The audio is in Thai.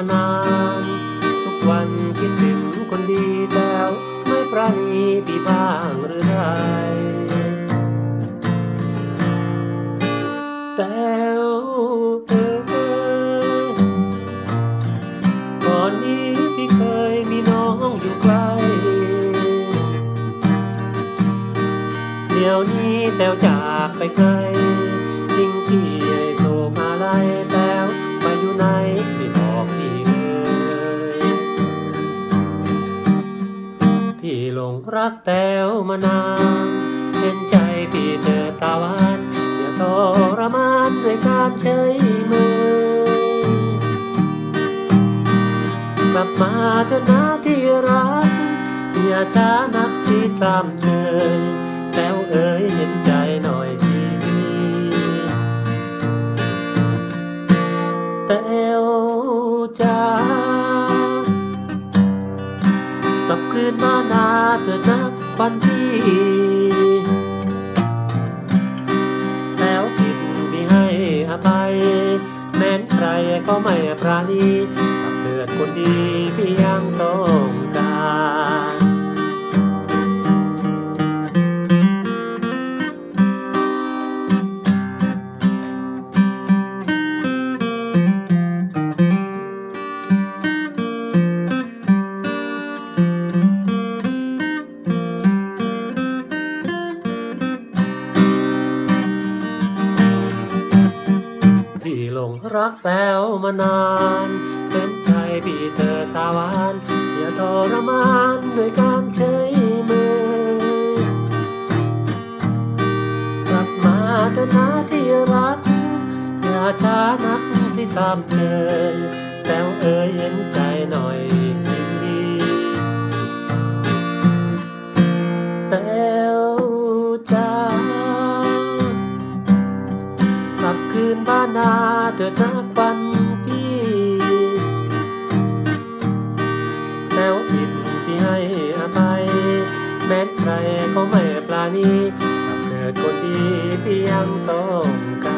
านาน ทุกวันคิดถึงคนดีแต่ไม่ประนีพี่บ้างหรือไรแต่เออก่อนนี้พี่เคยมีน้องอยู่ใกล้เดี๋ยวนี้แต้วจากไปไกล หลงรักแต้วมานานเห็นใจพี่เธอตาวันอย่าทรมานด้วยการเฉยเมยกลับมาเถอะนะที่รัก อย่าช้านักที่สามเชย กลับคืนานาเถิดนะควันพี่แล้วผิดไม่ให้อภัย แม้นใครก็ไม่ปราณีกับเกิดคนดีพี่ยังต้อง งรักแต้วมานาน เป็นใจพี่เธอตาหวาน อย่าทรมานด้วยการเฉยเมยกลับมาเถอะนะที่รัก อย่าช้านักสิสามเชยแต้วเอ๋ยเห็นใจหน่อย เถิดนักวันพี่แล้วผิดพี่ให้อภัย แม้ใครเขาไม่ปลาณีกับเกิดคนดีพี่ยังต้องการ